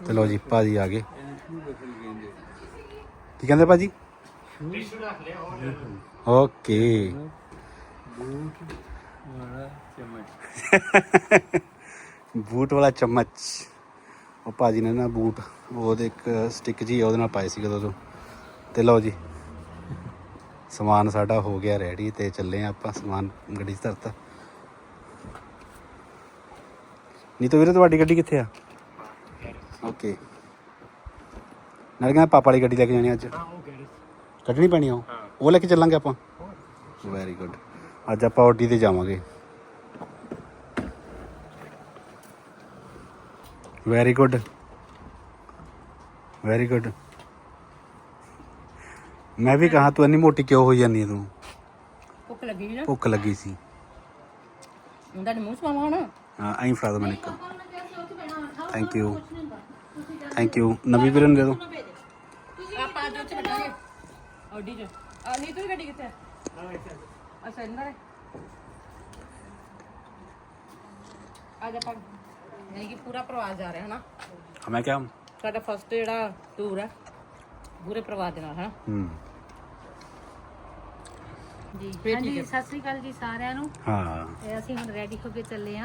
ਤੇ ਲਓ ਜੀ, ਭਾਜੀ ਆ ਗਏ। ਕੀ ਕਹਿੰਦੇ ਭਾਜੀ? ਓਕੇ। ਬੂਟ ਵਾਲਾ ਚਮਚ। ਉਹ ਭਾਜੀ ਨੇ ਨਾ ਬੂਟ ਉਹਦੇ ਇੱਕ ਸਟਿਕ ਜੀ ਉਹਦੇ ਨਾਲ ਪਾਏ ਸੀ ਕਦੋਂ ਤੋਂ ਤੇ ਲਓ ਜੀ, ਸਮਾਨ ਸਾਡਾ ਹੋ ਗਿਆ ਰੈਡੀ ਤੇ ਚੱਲੇ ਆ ਆਪਾਂ ਸਮਾਨ ਗੱਡੀ 'ਚ ਧਰਤਾ। ਨਹੀਂ ਤਾਂ ਵੀਰੇ, ਤੁਹਾਡੀ ਗੱਡੀ ਕਿੱਥੇ ਆ? ਓਕੇ। ਨਾਲ ਕਹਿੰਦਾ ਪਾਪਾ ਵਾਲੀ ਗੱਡੀ ਲੈ ਕੇ ਜਾਣੀ ਅੱਜ। ਕੱਢਣੀ ਪੈਣੀ ਆ ਉਹ ਉਹ ਲੈ ਕੇ ਚੱਲਾਂਗੇ ਆਪਾਂ? ਵੈਰੀ ਗੁੱਡ ਅੱਜ ਆਪਾਂ ਓਡੀ ਤੇ ਜਾਵਾਂਗੇ। ਵੈਰੀ ਗੁੱਡ ਵੈਰੀ ਗੁੱਡ ਮੈਂ ਵੀ ਕਹਾ ਤੂੰ ਇੰਨੀ ਮੋਟੀ ਕਿਉਂ ਹੋਈ ਜਾਂਦੀ ਹੈ ਤੂੰ? ਭੁੱਖ ਲੱਗੀ ਨਾ? ਭੁੱਖ ਲੱਗੀ ਸੀ। ਹੁੰਦਾ ਨੀ ਮੂੰਹ ਸਵਾਵਾ ਹੁਣ? ਹਾਂ ਐਂ ਫੜਾ ਦੋ ਮੈਨੂੰ ਇੱਕ। ਥੈਂਕ ਯੂ ਥੈਂਕ ਯੂ ਨਵੀਂ ਵੀਰਨ ਦੇ ਦੋ। ਆਪਾਂ ਅੱਜ ਉੱਚ ਬੈਠਾਂਗੇ। ਆਡੀ ਚ। ਆ ਨਹੀਂ ਤੂੰ ਗੱਡੀ ਕਿੱਥੇ ਆ? ਅੱਛਾ ਇੰਦਰ ਹੈ ਅੱਜ ਆਪਾਂ ਯਾਨੀ ਕਿ ਪੂਰਾ ਪਰਿਵਾਰ ਜਾ ਰਿਹਾ ਹੈ ਨਾ ਹਾਂ, ਮੈਂ ਕਿਹਾ। ਸਾਡਾ ਫਸਟ ਜਿਹੜਾ ਟੂਰ ਹੈ ਪੂਰੇ ਪਰਿਵਾਰ ਦੇ ਨਾਲ ਹੈ ਹੂੰ। ਜੀ ਹਾਂਜੀ। ਸਤਿ ਸ੍ਰੀ ਅਕਾਲ ਜੀ ਸਾਰਿਆਂ ਨੂੰ। ਹਾਂ। ਤੇ ਅਸੀਂ ਹੁਣ ਰੈਡੀ ਹੋ ਕੇ ਚੱਲੇ ਆ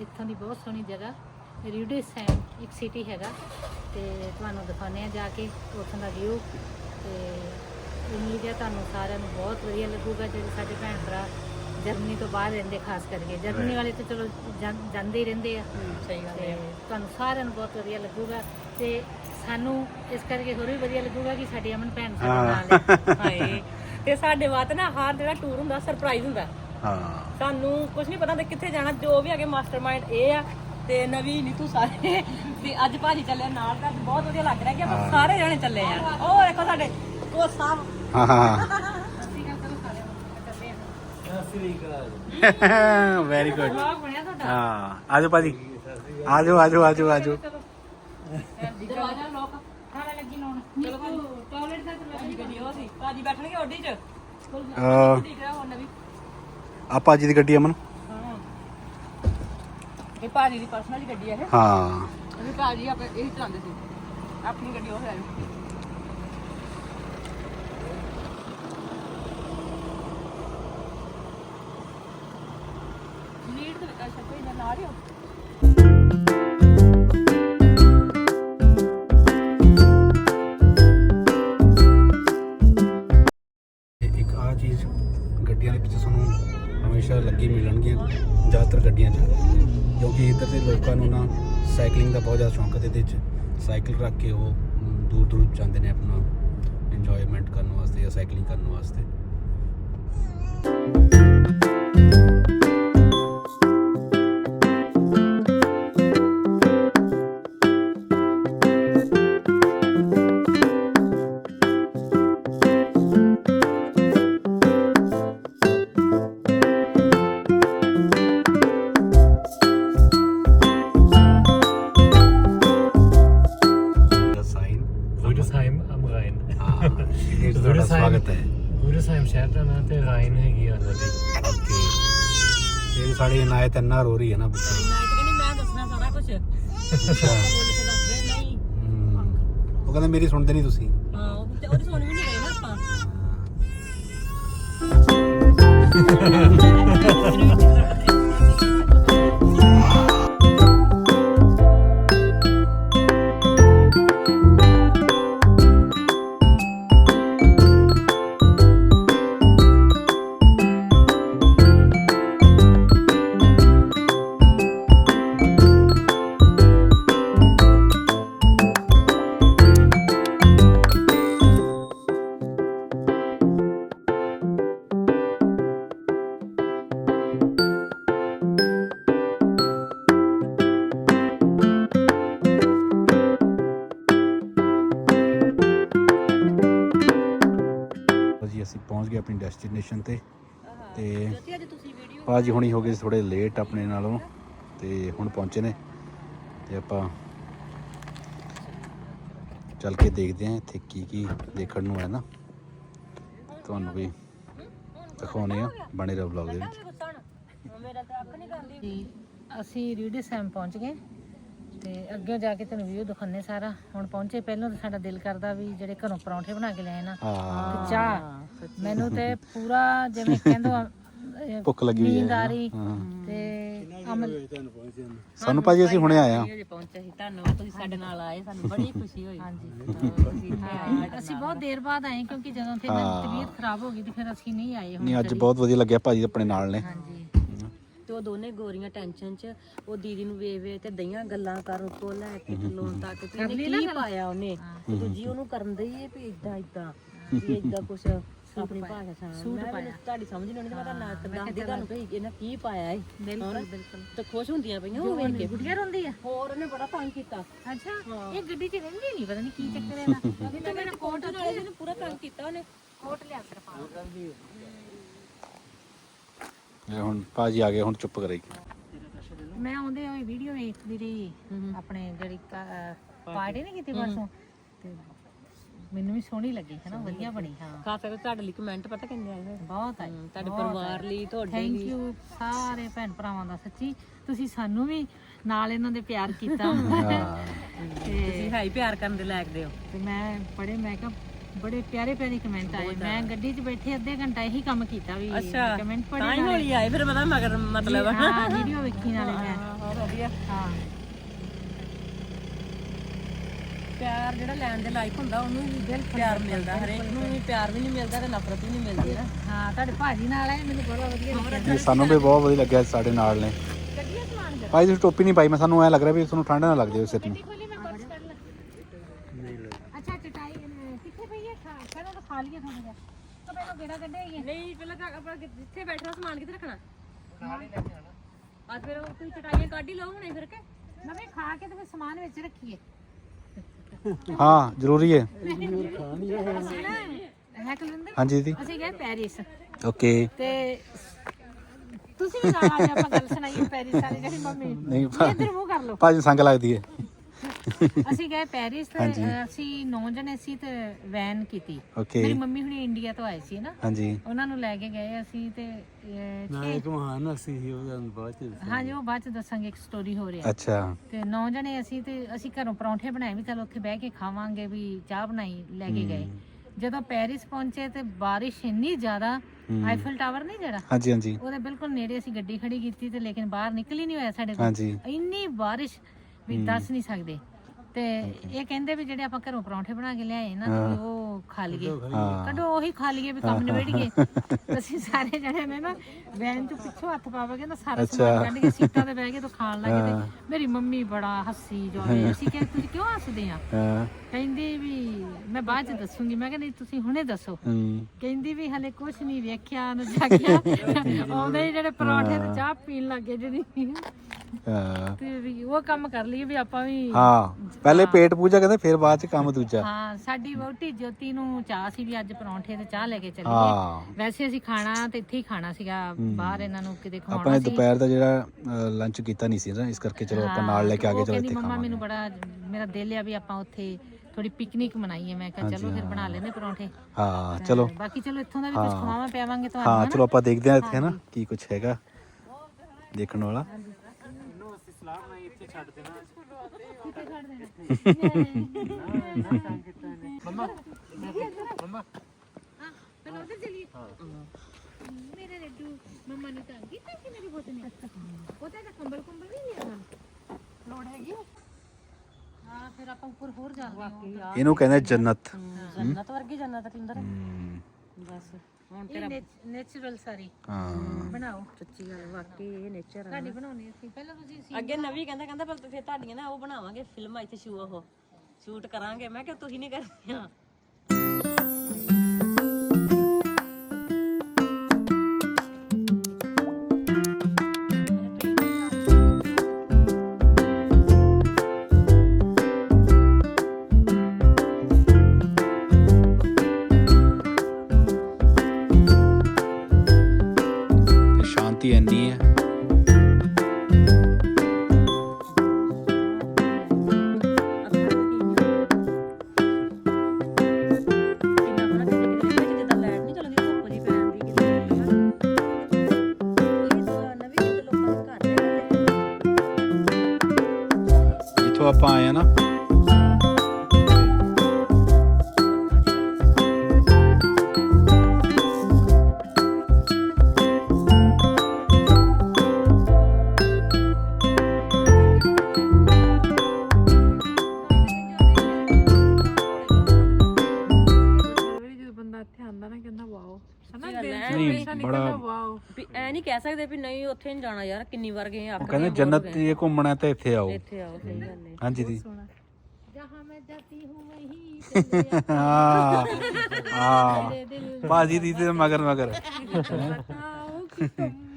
ਇੱਥੋਂ ਦੀ ਬਹੁਤ ਸੋਹਣੀ ਜਗ੍ਹਾ। ਰਿਊਡੀ ਸੈਮ ਇੱਕ ਸਿਟੀ ਹੈਗਾ ਤੇ ਤੁਹਾਨੂੰ ਦਿਖਾਉਂਦੇ ਆ ਜਾ ਕੇ ਉੱਥੋਂ ਦਾ ਵਿਊ ਤੇ ਉਮੀਦ ਹੈ ਤੁਹਾਨੂੰ ਸਾਰਿਆਂ ਨੂੰ ਬਹੁਤ ਵਧੀਆ ਲੱਗੂਗਾ ਜਿਹੜੇ ਸਾਡੇ ਭੈਣ ਭਰਾ ਜਰਮਨੀ ਤੋਂ ਬਾਹਰ ਰਹਿੰਦੇ ਖਾਸ ਕਰਕੇ। ਜਰਮਨੀ ਵਾਲੇ ਤਾਂ ਚਲੋ ਜਾਂ- ਜਾਂਦੇ ਹੀ ਰਹਿੰਦੇ ਆ। ਸਹੀ ਗੱਲ ਹੈ। ਤੁਹਾਨੂੰ ਸਾਰਿਆਂ ਨੂੰ ਬਹੁਤ ਵਧੀਆ ਲੱਗੂਗਾ ਤੇ ਸਾਨੂੰ ਇਸ ਕਰਕੇ ਹੋਰ ਵੀ ਵਧੀਆ ਲੱਗੂਗਾ ਕਿ ਸਾਡੀ ਅਮਨ ਭੈਣ ਸਾਡੇ ਨਾਲ ਹੈ। ਹਾਏ ਤੇ ਸਾਡੇ ਵਾਸਤੇ ਨਾ ਹਰ ਜਿਹੜਾ ਟੂਰ ਹੁੰਦਾ ਸਰਪ੍ਰਾਈਜ਼ ਹੁੰਦਾ। ਹਾਂ। ਸਾਨੂੰ ਕੁਝ ਨਹੀਂ ਪਤਾ ਹੁੰਦਾ ਕਿੱਥੇ ਜਾਣਾ ਜੋ ਵੀ ਹੈਗੇ ਮਾਸਟਰਮਾਈਂਡ ਇਹ ਆ ਤੇ ਨਵੀਂ ਨੀਤੂ ਸਾਰੇ। ਤੇ ਅੱਜ ਭਾਜੀ ਚੱਲੇ ਨਾਲ ਤਾਂ ਬਹੁਤ ਵਧੀਆ ਲੱਗ ਰਿਹਾ ਕਿ ਆਪਾਂ ਸਾਰੇ ਜਣੇ ਚੱਲੇ ਆ। ਉਹ ਦੇਖੋ ਸਾਡੇ ਉਹ ਸਾਹਿਬ ਹਾਂ ਹਾਂ ਵੈਰੀ ਗੁੱਡ ਵਲੌਗ ਬਣਿਆ ਤੁਹਾਡਾ। ਹਾਂ ਆਜੋ ਭਾਜੀ। ਆਜੋ ਆਜੋ ਆਜੋ ਆਜੋ। ਦਰਵਾਜ਼ਾ ਲੋਕ ਖਾਣਾ ਲੱਗੀ ਲਾਉਣ ਚਲੋ ਭਾਜੀ। ਟਾਇਲਟ ਦਾ ਭਾਜੀ ਗੱਡੀ ਉਹ ਸੀ। ਭਾਜੀ ਬੈਠਣਗੇ ਓਡੀ ਚ? ਅਹ, ਠੀਕ ਹੈ ਹੁਣ ਨਵੀਂ। ਆ ਭਾਜੀ ਦੀ ਗੱਡੀ ਅਮਨ। ਹਾਂ ਇਹ ਭਾਜੀ ਦੀ ਪਰਸਨਲ ਗੱਡੀ ਹੈ ਇਹ। ਹਾਂ। ਅਸੀਂ ਭਾਜੀ ਆਪੇ ਇਹੀ ਚਲਾਉਂਦੇ ਸੀ। ਆਪਣੀ ਗੱਡੀ ਉਹ ਹੈ ਲੀਡ ਤੇ ਅੱਛਾ ਕੋਈ ਨਾ ਆ ਰਿਹਾ ਕਦੇ ਜ਼ਿਆਦਾ ਤੇ 'ਚ ਸਾਈਕਲ ਰੱਖ ਕੇ ਉਹ ਦੂਰ ਦੂਰ ਜਾਂਦੇ ਨੇ ਆਪਣਾ ਇੰਜੋਇਮੈਂਟ ਕਰਨ ਵਾਸਤੇ ਜਾਂ ਸਾਈਕਲਿੰਗ ਕਰਨ ਵਾਸਤੇ। ਇੰਨਾ ਰੋ ਰਹੀ ਹੈ ਨਾ ਬੱਚਾ ਮੈਂ ਤਾਂ ਕਹਿੰਦੀ ਮੈਂ ਦੱਸਣਾ ਸਾਰਾ ਕੁਝ ਬੋਲ ਕੇ ਦੱਸ ਦੇ ਨਹੀਂ ਹਮ, ਉਹ ਕਹਿੰਦਾ ਮੇਰੀ ਸੁਣਦੇ ਨਹੀਂ ਤੁਸੀਂ। ਹਾਂ ਉਹ ਤੇ ਉਹਦੀ ਸੁਣ ਵੀ ਨਹੀਂ ਰਹੇ ਨਾ ਆਪਾਂ। ਭਾਜੀ ਹੁਣੀ ਹੋ ਗਏ ਥੋੜੇ ਲੇਟ ਆਪਣੇ ਨਾਲੋਂ ਤੇ ਹੁਣ ਪਹੁੰਚੇ ਨੇ ਤੇ ਆਪਾਂ ਚੱਲ ਕੇ ਦੇਖਦੇ ਹਾਂ ਇੱਥੇ ਕੀ ਕੀ ਦੇਖਣ ਨੂੰ ਹੈ ਨਾ। ਤੁਹਾਨੂੰ ਵੀ ਦਿਖਾਉਣੇ ਆ ਬਣੇ ਰਹੋ ਵਲੌਗ ਦੇ ਵਿੱਚ। ਅਸੀਂ ਰਿਊਡੀ ਸੈਮ ਪਹੁੰਚ ਗਏ ਤੇ ਅੱਗੇ ਜਾ ਕੇ ਤੈਨੂੰ ਵਿਊ ਦਿਖਾਉਂਦੇ ਸਾਰਾ। ਹੁਣ ਪਹੁੰਚੇ ਪਹਿਲਾਂ ਤਾਂ ਸਾਡਾ ਦਿਲ ਕਰਦਾ ਵੀ ਜਿਹੜੇ ਘਰੋਂ ਪਰੌਂਠੇ ਬਣਾ ਕੇ ਲਿਆਏ ਨਾ। ਤੇ ਚਾਹ ਮੈਨੂੰ ਤੇ ਪੂਰਾ ਜਿਵੇਂ ਕਹਿੰਦੋ ਭੁੱਖ ਲੱਗੀ ਹੋਈ ਨੀਂਦ ਆ ਹੈ। ਰਹੀ ਹਾਂ। ਤੇ ਅਮਲ ਸਾਨੂੰ ਭਾਜੀ ਅਸੀਂ ਹੁਣੇ ਆਏ ਆ ਅਜੇ ਪਹੁੰਚੇ ਸੀ ਧੰਨਵਾਦ ਤੁਸੀਂ ਸਾਡੇ ਨਾਲ ਆਏ ਸਾਨੂੰ ਬੜੀ ਖੁਸ਼ੀ ਹੋਈ। ਹਾਂਜੀ। ਇੱਥੇ ਆਏ ਅਸੀਂ ਬਹੁਤ ਦੇਰ ਬਾਅਦ ਆਏ ਕਿਉਂਕਿ ਜਦੋਂ ਫਿਰ ਮੇਰੀ ਤਬੀਅਤ ਖਰਾਬ ਹੋ ਗਈ ਤੇ ਫਿਰ ਅਸੀਂ ਨਹੀਂ ਆਏ ਹੁਣ ਨਹੀਂ ਅੱਜ ਬਹੁਤ ਵਧੀਆ ਲੱਗਿਆ ਭਾਜੀ ਆਪਣੇ ਨਾਲ ਨੇ। ਹਾਂਜੀ। ਤੇ ਉਹ ਦੋਨੇ ਗੋਰੀਆਂ ਟੈਨਸ਼ਨ 'ਚ ਉਹ ਦੀਦੀ ਨੂੰ ਵੇ ਵੇ ਤੇ ਦਈਆਂ ਗੱਲਾਂ ਕਰਨ ਤੋਂ ਲੈ ਕੇ ਥੱਲੋਂ ਤੱਕ ਤੇ ਉਹਨੇ ਕੀ ਪਾਇਆ ਉਹਨੇ? ਤੇ ਦੂਜੀ ਉਹਨੂੰ ਕਰਨ ਦਈ ਏ ਵੀ ਇਦਾਂ ਇਦਾਂ ਵੀ ਇਦਾਂ ਕੁਛ ਆਪਣੀ ਭਾਸ਼ਾ ਸਾਂ ਸੂਟ ਪਾਇਆ। ਤੁਹਾਡੀ ਸਮਝ ਨਹੀਂ ਆਉਂਦੀ ਮੈਂ ਤਾਂ ਨਾ ਦੱਸਦੀ ਤੁਹਾਨੂੰ ਕਿ ਇਹਨਾਂ ਕੀ ਪਾਇਆ ਏ? ਬਿਲਕੁਲ ਬਿਲਕੁਲ। ਤੇ ਖੁਸ਼ ਹੁੰਦੀਆਂ ਪਈਆਂ ਉਹ ਵੇਖ ਕੇ। ਗੁੜੀਆ ਰੋਂਦੀ ਆ? ਹੋਰ ਉਹਨੇ ਬੜਾ ਤੰਗ ਕੀਤਾ। ਅੱਛਾ ਇਹ ਗੱਡੀ 'ਚ ਰਹਿੰਦੀ ਨਹੀਂ ਪਤਾ ਨਹੀਂ ਕੀ ਚੱਕਰ ਹੈ ਨਾ ਨਹੀਂ ਤਾਂ ਮੇਰੇ ਕੋਟ ਨਾਲੇ ਜਿਹਨੇ ਪੂਰਾ ਤੰਗ ਕੀਤਾ ਉਹਨੇ। ਕੋਟ ਲਿਆ ਕਰ ਪਾ ਇਹ ਹੁਣ ਭਾਜੀ ਆ ਗਏ ਹੁਣ ਚੁੱਪ ਕਰੇਗੀ ਮੈਂ ਆਉਂਦੇ ਹੋਏ ਵੀਡੀਓ ਵੇਖਦੀ ਰਹੀ ਆਪਣੇ ਜਿਹੜੀ ਪਾਰਟੀ। ਨਹੀਂ ਕੀਤੀ ਪਰਸੋਂ। ਤੇ ਮੈਨੂੰ ਵੀ ਸੋਹਣੀ ਲੱਗੀ ਹੈ ਨਾ ਵਧੀਆ ਬਣੀ ਹਾਂ। ਖਾਸ ਕਰਕੇ ਤੁਹਾਡੇ ਲਈ ਕਮੈਂਟ ਪਤਾ ਕਿੰਨੇ ਆਏ ਹੋਏ? ਬਹੁਤ ਆਈ ਤੁਹਾਡੇ ਪਰਿਵਾਰ ਲਈ ਤੁਹਾਡੇ ਥੈਂਕ ਯੂ ਸਾਰੇ ਭੈਣ ਭਰਾਵਾਂ ਦਾ ਸੱਚੀ। ਤੁਸੀਂ ਸਾਨੂੰ ਵੀ ਨਾਲ ਇਹਨਾਂ ਦੇ ਪਿਆਰ ਕੀਤਾ। ਤੇ ਤੁਸੀਂ ਹਾਈ ਪਿਆਰ ਕਰਨ ਦੇ ਲਾਇਕ ਦੇ ਹੋ। ਤੇ ਮੈਂ ਪੜੇ ਮੈਂ ਕਿਹਾ ਬੜੇ ਪਿਆਰੇ ਪਿਆਰੇ ਕਮੈਂਟ ਆਏ। ਮੈਂ ਗੱਡੀ 'ਚ ਬੈਠੇ ਅੱਧੇ ਘੰਟਾ ਇਹੀ ਕੰਮ ਕੀਤਾ ਵੀ ਕਮੈਂਟ ਪੜੇ ਤਾਂ ਹੀ ਹੌਲੀ ਆਏ ਫਿਰ ਪਤਾ ਮਗਰ ਮਤਲਬ। ਹਾਂ ਵੀਡੀਓ ਵੇਖੀ ਨਾਲੇ ਮੈਂ। ਹੋਰ ਵਧੀਆ। ਹਾਂ। ਪਿਆਰ ਜਿਹੜਾ ਲੈਣ ਦੇ ਲਾਇਕ ਹੁੰਦਾ ਉਹਨੂੰ ਵੀ ਦਿਲ ਪਿਆਰ ਮਿਲਦਾ ਹਰੇਕ ਨੂੰ ਵੀ ਪਿਆਰ ਵੀ ਨਹੀਂ ਮਿਲਦਾ ਤੇ ਨਫ਼ਰਤ ਵੀ ਨਹੀਂ ਮਿਲਦੀ ਨਾ। ਹਾਂ ਤੁਹਾਡੇ ਭਾਜੀ ਨਾਲ ਆਏ ਮੈਨੂੰ ਬੜਾ ਵਧੀਆ ਲੱਗਿਆ। ਸਾਨੂੰ ਵੀ ਬਹੁਤ ਵਧੀਆ ਲੱਗਿਆ ਸਾਡੇ ਨਾਲ ਨੇ। ਭਾਈ ਤੁਸੀਂ ਟੋਪੀ ਨਹੀਂ ਪਾਈ ਮੈਂ ਸਾਨੂੰ ਐ ਲੱਗ ਰਿਹਾ ਵੀ ਤੁਹਾਨੂੰ ਠੰਡ ਨਾ ਲੱਗ ਜਾਵੇ ਸਿਰ ਨੂੰ। ਲਾਂ ਅੱਛਾ ਚਟਾਈ ਕਿੱਥੇ ਪਈ ਹੈ? ਖਾ ਪਹਿਲਾਂ ਤਾਂ ਖਾ ਲਈਏ ਥੋੜਾ ਜਿਹਾ। ਤਾਂ ਪਹਿਲਾਂ ਕਿਹੜਾ ਕੱਢਿਆ ਹੀ ਹੈ। ਨਹੀਂ ਪਹਿਲਾਂ ਕਿ- ਜਿੱਥੇ ਬੈਠਣਾ ਸਮਾਨ ਕਿੱਥੇ ਰੱਖਣਾ? ਅੱਜ ਫਿਰ ਉਹ ਤੁਸੀਂ ਚਟਾਈਆਂ ਕੱਢ ਹੀ ਲਓ ਹੁਣੇ ਫਿਰ ਕੇ। ਮੈਂ ਵੀ ਖਾ ਕੇ ਤੇ ਫਿਰ ਸਮਾਨ ਵਿੱਚ ਰੱਖੀਏ। ਹਾਂ ਜ਼ਰੂਰੀ ਹੈ। ਅਸੀਂ ਨਾ ਹੈ ਕੁਲਵਿੰਦਰ? ਹਾਂਜੀ ਦੀਦੀ। ਅਸੀਂ ਗਏ ਪੈਰਿਸ। ਓਕੇ। ਤੇ ਤੁਸੀਂ ਵੀ ਨਾਲ ਆ ਜਾ ਆਪਾਂ ਗੱਲ ਸੁਣਾਈਏ ਪੈਰਿਸ ਵਾਲੀ ਜਿਹੜੀ ਮੰਮੀ। ਨਹੀਂ ਭਾ- ਇੱਧਰ ਮੂੰਹ ਕਰ ਲਓ। ਭਾਜੀ ਸੰਗ ਲੱਗਦੀ ਹੈ। ਅਸੀਂ ਗਏ ਪੈਰਿਸ ਤੇ ਅਸੀਂ ਨੌ ਜਣੇ ਸੀ ਤੇ ਵੈਨ ਕੀਤੀ। ਓਕੇ ਮੇਰੀ ਮੰਮੀ ਹੁਣੀ ਇੰਡੀਆ ਤੋਂ ਆਏ ਸੀ ਨਾ। ਹਾਂਜੀ। ਉਹਨਾਂ ਨੂੰ ਲੈ ਕੇ ਗਏ ਅਸੀਂ ਤੇ ਅਹ, ਛੇ- ਇੱਕ ਮਹਾਨ ਅਸੀਂ ਸੀ ਉਹਦਾ ਬਾਅਦ ਚ ਹਾਂਜੀ ਉਹ ਬਾਅਦ ਚ ਦੱਸਾਂਗੇ ਇੱਕ ਸਟੋਰੀ ਹੋ ਰਿਹਾ। ਅੱਛਾ। ਤੇ ਨੌ ਜਣੇ ਅਸੀਂ ਤੇ ਅਸੀਂ ਘਰੋਂ ਪਰੌਂਠੇ ਬਣਾਏ ਵੀ ਚਲ ਉੱਥੇ ਬਹਿ ਕੇ ਖਾਵਾਂਗੇ ਵੀ ਚਾਹ ਬਣਾਈ ਲੈ ਕੇ ਗਏ। ਜਦੋਂ ਪੈਰਿਸ ਪਹੁੰਚੇ ਤੇ ਬਾਰਿਸ਼ ਇੰਨੀ ਜ਼ਿਆਦਾ ਆਈਫਲ ਟਾਵਰ ਨਹੀਂ ਜਿਹੜਾ? ਹਾਂਜੀ ਹਾਂਜੀ। ਉਹਦੇ ਬਿਲਕੁਲ ਨੇੜੇ ਅਸੀਂ ਗੱਡੀ ਖੜੀ ਕੀਤੀ ਤੇ ਲੇਕਿਨ ਬਾਹਰ ਨਿਕਲ ਹੀ ਨਹੀਂ ਹੋਇਆ ਸਾਡੇ ਕੋਲ। ਹਾਂਜੀ। ਇੰਨੀ ਬਾਰਿਸ਼ ਵੀ ਦੱਸ ਨਹੀਂ ਸਕਦੇ। ਤੇ ਇਹ ਕਹਿੰਦੇ ਵੀ ਜਿਹੜੇ ਆਪਾਂ ਘਰੋਂ ਪਰੌਂਠੇ ਬਣਾ ਕੇ ਲਿਆਏ ਨਾ ਤੇ ਵੀ ਉਹ ਖਾ ਲਈਏ। ਕੱਢੋ ਉਹੀ ਖਾ ਲਈਏ ਵੀ ਕੰਮ ਨਿਬੇੜੀਏ ਅਸੀਂ ਸਾਰੇ ਜਣੇ ਨੇ ਨਾ ਵੈਨ ਚ ਪਿੱਛੋਂ ਹੱਥ ਪਾਵਾਂਗੇ ਨਾ ਸਾਰਾ ਸਮਾਨ ਕੱਢ ਕੇ ਸੀਟਾਂ ਤੇ ਬਹਿ ਕੇ ਤੋਂ ਖਾਣ ਲੱਗੇ ਤੇ ਮੇਰੀ ਮੰਮੀ ਬੜਾ ਹੱਸੀ ਜਾਵੇ ਅਸੀਂ ਕਿਹਾ ਤੁਸੀਂ ਕਿਉਂ ਹੱਸਦੇ ਆ? ਹਾਂ। ਕਹਿੰਦੀ ਵੀ ਮੈਂ ਬਾਅਦ ਚ ਦੱਸੂਗੀ। ਮੈਂ ਕਿਹਾ ਨਹੀਂ ਤੁਸੀਂ ਹੁਣੇ ਦੱਸੋ। ਕਹਿੰਦੀ ਵੀ ਹਲੇ ਕੁਝ ਨਹੀਂ ਵੇਖਿਆ ਨਾ ਜਾਗਿਆ। ਆਉਂਦੇ ਹੀ ਜਿਹੜੇ ਪਰੌਂਠੇ ਤੇ ਚਾਹ ਪੀਣ ਲੱਗੇ ਜਿਹੜੀ ਹਾਂ। ਤੇ ਵੀ ਉਹ ਕੰਮ ਕਰ ਲਈਏ ਵੀ ਆਪਾਂ ਵੀ ਹਾਂ ਪਹਿਲੇ ਪੇਟ ਪੂਜਾ ਕਹਿੰਦੇ ਫਿਰ ਬਾਅਦ ਚ ਕੰਮ ਦੂਜਾ। ਹਾਂ ਸਾਡੀ ਵਹੁਟੀ ਜੋਤੀ ਨੂੰ ਚਾਹ ਸੀ ਵੀ ਅੱਜ ਪਰੌਂਠੇ ਤੇ ਚਾਹ ਲੈ ਕੇ ਚੱਲੀਏ। ਹਾਂ। ਵੈਸੇ ਅਸੀਂ ਖਾਣਾ ਤੇ ਇੱਥੇ ਹੀ ਖਾਣਾ ਸੀਗਾ ਬਾਹਰ ਇਹਨਾਂ ਨੂੰ ਕਿਤੇ ਆਪਾਂ ਖਵਾਉਣਾ ਨੇ ਸੀ। ਦੁਪਹਿਰ ਦਾ ਜਿਹੜਾ ਲੰਚ ਕੀਤਾ ਨਹੀਂ ਸੀ ਨਾ ਇਸ ਕਰਕੇ ਚਲੋ ਆਪਾਂ ਨਾਲ ਲੈ ਕੇ ਆ ਗਏ ਉਹ ਚਲੋ ਕਹਿੰਦੀ ਇੱਥੇ ਮੰਮਾ ਖਾਵਾਂਗੇ। ਮੈਨੂੰ ਬੜਾ ਮੇਰਾ ਦਿਲ ਆ ਵੀ ਆਪਾਂ ਉੱਥੇ ਥੋੜੀ ਪਿਕਨਿਕ ਮਨਾਈਏ। ਮੈਂ ਕਿਹਾ ਚਲੋ ਫਿਰ ਬਣਾ ਲੈਂਦੇ ਪਰੌਂਠੇ। ਹਾਂ ਚਲੋ। ਬਾਕੀ ਚਲੋ ਇੱਥੋਂ ਦਾ ਵੀ ਕੁਝ ਖਵਾਵਾਂ ਪਿਆਵਾਂਗੇ ਤੁਹਾਨੂੰ ਹਾਂ ਚਲੋ ਆਪਾਂ ਦੇਖਦੇ ਹਾਂ ਇੱਥੇ ਨਾ ਕੀ ਕੁਝ ਹੈਗਾ ਦੇਖਣ ਵਾਲਾ। ਪਹਿਲਾਂ ਉਧਰ ਚਲੀਏ ਮੇਰੇ ਲੱਡੂ ਮੰਮਾ ਨੇ ਤਾਂ ਕੀਤਾ ਕਿ ਮੇਰੀ ਬੋਤ ਨੇ। ਉਹਦਾ ਤਾਂ ਕੰਬਲ ਕੰਬਲ ਨਹੀਂ ਲਿਆ ਉਹਨਾਂ ਲੋੜ ਹੈਗੀ? ਹਾਂ ਫਿਰ ਆਪਾਂ ਉੱਪਰ ਹੋਰ ਜਾਂਦੇ ਹਾਂ। ਇਹਨੂੰ ਕਹਿੰਦੇ ਜੰਨਤ। ਜੰਨਤ ਵਰਗੀ ਜੰਨਤ ਕਿੰਦਰ ਹਮ, ਬਸ। ਹੁਣ ਇਹ ਨੇਚਰਲ ਸਾਰੀ। ਹਾਂ। ਬਣਾਓ। ਸੱਚੀ ਗੱਲ ਵਾਕਈ ਇਹ ਨੇਚਰ ਸਾਡੀ ਬਣਾਉਣੀ ਸੀ ਪਹਿਲਾਂ ਤੁਸੀਂ ਸੀ ਅੱਗੇ ਨਵੀਂ ਕਹਿੰਦਾ ਕਹਿੰਦਾ ਪਰ ਫਿਰ ਤੁਹਾਡੀਆਂ ਨਾ ਉਹ ਬਣਾਵਾਂਗੇ ਫਿਲਮ ਇੱਥੇ ਸ਼ੂ ਉਹ। ਸ਼ੂਟ ਕਰਾਂਗੇ। ਮੈਂ ਕਿਹਾ ਤੁਸੀਂ ਨਹੀਂ ਕਰਦੀਆਂ ਐ ਨਹੀਂ ਕਹਿ ਸਕਦੇ ਵੀ ਨਹੀਂ ਉੱਥੇ ਨਹੀਂ ਜਾਣਾ ਯਾਰ ਕਿੰਨੀ ਵਾਰ ਗਏ ਉਹ ਕਹਿੰਦੇ ਜੰਨਤ ਤੇ ਘੁੰਮਣਾ ਤੇ ਇੱਥੇ ਆਓ। ਗਏ। ਇੱਥੇ ਆਓ ਸਹੀ ਗੱਲ ਹੈ। ਹਾਂਜੀ ਦੀ ਸੋਹਣਾ। ਜਹਾਂ ਮੈਂ ਜਾਤੀ ਹੂੰ ਵਹੀਂ ਚਲੇ ਹਾਂ। ਹਾਂ। ਦੀ ਤੇ ਮਗਰ ਮਗਰ ਬਤਾਓ ਕਿ ਤੁਮ ਮੇਰੇ ਕੌਣ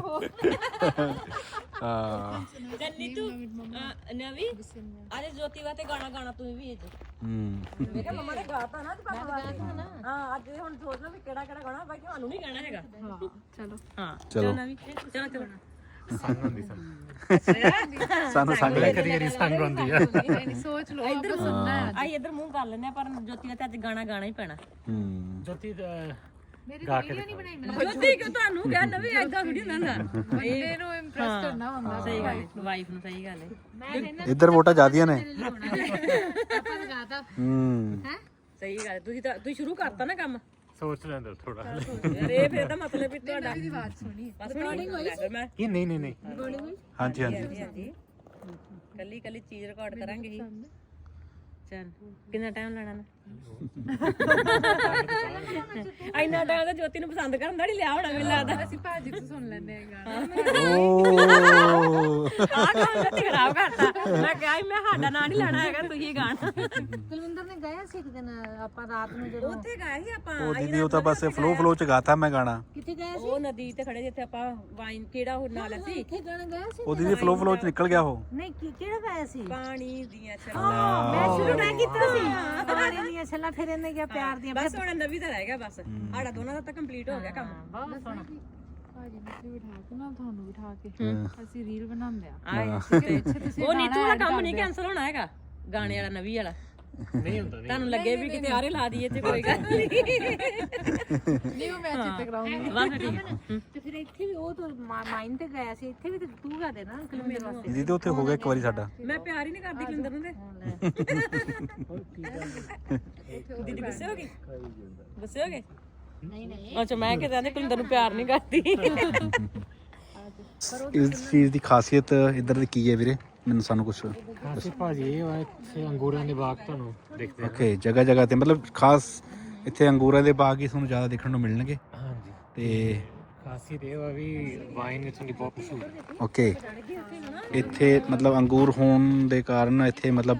ਹੋ ਹਾਂ ਜੰਨੀ ਤੂੰ ਨਵੀ ਅਰੇ ਜੋਤੀ ਵਾਤੇ ਗਾਣਾ ਗਾਣਾ ਤੂੰ ਵੀ ਇਹ ਹੂੰ ਮੈਂ ਕਿਹਾ ਮਮਾ ਨੇ ਗਾਤਾ ਨਾ ਤੇ ਪਾਪਾ ਵਾਸਤੇ ਹਾਂ ਅੱਜ ਹੁਣ ਸੋਚਣਾ ਵੀ ਕਿਹੜਾ ਕਿਹੜਾ ਗਾਣਾ ਬਾਈ ਤੁਹਾਨੂੰ ਨਹੀਂ ਗਾਣਾ ਹੈਗਾ ਹਾਂ ਚਲੋ ਚਲੋ ਚਲੋ ਚਲੋ ਸਾਨੂੰ ਸੰਗ ਲੈ ਕਦੀ ਕਦੀ ਸੰਗ ਹੁੰਦੀ ਆ ਸੋਚ ਲਓ ਆਪਾਂ ਆਈ ਇਧਰ ਮੂੰਹ ਕਰ ਲੈਨੇ ਪਰ ਜੋਤੀ ਵਾਤੇ ਅੱਜ ਗਾਣਾ ਗਾਣਾ ਹੀ ਪੈਣਾ ਹੂੰ ਜੋਤੀ ਮੇਰੀ ਤਾਂ ਵੀਡੀਓ ਨਹੀਂ ਬਣਾਈ ਮੈਂ ਜੋਤੀ ਕਿ ਤੁਹਾਨੂੰ ਕਹਿ ਨਵੀ ਐਦਾਂ ਵੀਡੀਓ ਨਾ। ਨਾ ਬੰਦੇ ਨੂੰ ਇੰਪ੍ਰੈਸ ਕਰਨਾ ਹੁੰਦਾ ਸਹੀ ਗੱਲ ਹੈ। ਵਾਈਫ ਨੂੰ ਸਹੀ ਗੱਲ ਹੈ। ਮੈਂ ਇਹਨਾਂ ਇੱਧਰ ਵੋਟਾਂ ਜ਼ਿਆਦੀਆਂ ਨੇ। ਆਪਾਂ ਲਗਾਤਾ ਹੂੰ। ਸਹੀ ਗੱਲ ਹੈ। ਤੁਸੀਂ ਤਾਂ ਤੁਸੀਂ ਸ਼ੁਰੂ ਕਰਤਾ ਨਾ ਕੰਮ। ਸੋਚ ਲੈਂਦਾ ਥੋੜਾ ਯਾਰ ਇਹ ਫਿਰ ਤਾਂ ਮਤਲਬ ਵੀ ਤੁਹਾਡਾ ਦੀ ਆਵਾਜ਼ ਸੁਣੀ। ਬਸ ਰਿਕਾਰਡਿੰਗ ਹੋਈ? ਸੀ ਮੈਂ ਇਹ ਨਹੀਂ ਨਹੀਂ ਨਹੀਂ। ਹਾਂਜੀ ਹਾਂਜੀ। ਹਾਂਜੀ ਕੱਲੀ ਕੱਲੀ ਚੀਜ਼ ਰਿਕਾਰਡ ਕਰਾਂਗੇ ਹੀ। ਚਲ ਕਿੰਨਾ ਟਾਈਮ ਲੈਣਾ ਨਾ? ਇੰਨਾ ਟਾਈਮ ਤਾਂ ਜੋਤੀ ਨੂੰ ਪਸੰਦ ਕਰਨ ਦਾ ਨਹੀਂ ਲਿਆ ਹੋਣਾ ਮੈਨੂੰ ਲੱਗਦਾ। ਅਸੀਂ ਭਾਜੀ ਤੋਂ ਸੁਣ ਲੈਂਦੇ ਆ ਗਾਣਾ। ਓ। ਆਹ ਕੰਮ ਜੋਤੀ ਖਰਾਬ ਕਰਤਾ। ਮੈਂ ਕਿਹਾ ਸੀ ਮੈਂ ਸਾਡਾ ਨਾਂ ਨਹੀਂ ਲੈਣਾ ਹੈਗਾ ਤੁਸੀਂ ਗਾਣਾ। ਕੁਲਵਿੰਦਰ ਨੇ ਗਾਇਆ ਸੀ ਇੱਕ ਦਿਨ ਆਪਾਂ ਰਾਤ ਨੂੰ ਜਦੋਂ ਉੱਥੇ ਗਏ ਸੀ ਆਪਾਂ ਉਹ ਦੀਦੀ ਉਹ ਤਾਂ ਬਸ ਫਲੋ ਫਲੋ ਚ ਗਾਤਾ ਮੈਂ ਗਾਣਾ। ਕਿੱਥੇ ਗਏ ਉਹ ਨਦੀ ਤੇ ਖੜੇ ਜਿੱਥੇ ਆਪਾਂ ਵਾਈਨ ਕਿਹੜਾ ਉਹ ਨਾਲ ਸੀ? ਕਿੱਥੇ ਗਾਣਾ ਗਾਇਆ ਸੀ ਉਹ ਦੀਦੀ ਫਲੋ ਫਲੋ ਚ ਨਿਕਲ ਗਿਆ ਉਹ। ਨਹੀਂ ਕੀ- ਕਿਹੜਾ ਗਾਇਆ ਸੀ? ਪਾਣੀ ਦੀਆਂ ਛੱਲਾਂ ਮੈਂ ਸ਼ੁਰੂ ਨਾ ਕੀਤਾ ਸੀ। ਪਾਣੀ ਦੀਆਂ ਛੱਲਾਂ ਫਿਰ ਇਹਨੇ ਕਿਹਾ ਪਿਆਰ ਦੀਆਂ ਬਸ ਹੁਣ ਨਵੀਂ ਤਾਂ ਰਹਿ ਗਿਆ ਬਸ। ਸਾਡਾ ਦੋਨਾਂ ਦਾ ਤਾਂ ਕੰਪਲੀਟ ਹੋ ਗਿਆ ਕੰਮ। ਬਹੁਤ ਸੋਹਣਾ। ਭਾਜੀ ਨੂੰ ਬਿਠਾ ਕੇ ਨਾ ਤੁਹਾਨੂੰ ਬਿਠਾ ਕੇ ਅਸੀਂ ਰੀਲ ਬਣਾਉਂਦੇ ਆ। ਆਏ ਇੱਥੇ ਤੁਸੀਂ ਉਹ ਨੀਤੂ ਵਾਲਾ ਕੰਮ ਨਹੀਂ ਕੈਨਸਲ ਹੋਣਾ ਹੈਗਾ ਗਾਣੇ ਵਾਲਾ ਨਵੀਂ ਵਾਲਾ। ਨਹੀਂ ਹੁੰਦਾ ਨਹੀਂ ਤੁਹਾਨੂੰ ਲੱਗੇ ਵੀ ਕਿਤੇ ਆਰੇ ਲਾ ਦਈਏ ਤੇ ਕੋਈ ਗੱਲ ਨਹੀਂ। ਨਹੀਂ ਉਹ ਮੈਂ ਚਿੱਤ ਕਰਾਉਂਗੀ ਬਸ ਠੀਕ ਤੇ ਫਿਰ ਇੱਥੇ ਵੀ ਉਹ ਤਾਂ ਮਾਈਨ ਤੇ ਗਿਆ ਸੀ ਇੱਥੇ ਵੀ ਤੇ ਤੂੰ ਗਾ ਦੇ ਨਾ ਕੁਲਵਿੰਦਰ ਵਾਸਤੇ। ਦੀਦੀ ਉੱਥੇ ਹੋ ਗਿਆ ਇੱਕ ਵਾਰੀ ਸਾਡਾ। ਮੈਂ ਪਿਆਰ ਹੀ ਨਹੀਂ ਕਰਦੀ ਕਲਿੰਦਰ ਨੂੰ ਤੇ। ਦੀਦੀ ਗੁੱਸੇ ਹੋ ਗਈ ਗੁੱਸੇ ਹੋ ਗਏ? ਨਹੀਂ ਨਹੀਂ। ਅੱਛਾ ਮੈਂ ਕਿਹਾ ਕਹਿੰਦੇ ਕਲਿੰਦਰ ਨੂੰ ਪਿਆਰ ਨਹੀਂ ਕਰਦੀ। ਇਸ ਚੀਜ਼ ਦੀ ਖਾਸੀਅਤ ਇੱਧਰ ਦੀ ਕੀ ਹੈ ਵੀਰੇ? ਮੈਨੂੰ ਸਾਨੂੰ ਕੁਝ ਅਸੀਂ ਭਾਜੀ ਇਹ ਵਾ ਇੱਥੇ ਅੰਗੂਰਾਂ ਦੇ ਬਾਗ ਤੁਹਾਨੂੰ ਦੇਖਦੇ ਹਾਂ। ਓਕੇ ਜਗ੍ਹਾ ਜਗ੍ਹਾ ਤੇ ਮਤਲਬ ਖਾਸ ਇੱਥੇ ਅੰਗੂਰਾਂ ਦੇ ਬਾਗ ਹੀ ਤੁਹਾਨੂੰ ਜ਼ਿਆਦਾ ਦੇਖਣ ਨੂੰ ਮਿਲਣਗੇ। ਹਾਂਜੀ। ਤੇ ਖਾਸੀਅਤ ਇਹ ਵਾ ਵੀ ਵਾਈਨ ਇੱਥੋਂ ਦੀ ਬਹੁਤ ਮਸ਼ਹੂਰ ਹੈ। ਓਕੇ ਇੱਥੇ ਮਤਲਬ ਅੰਗੂਰ ਹੋਣ ਦੇ ਕਾਰਨ ਇੱਥੇ ਮਤਲਬ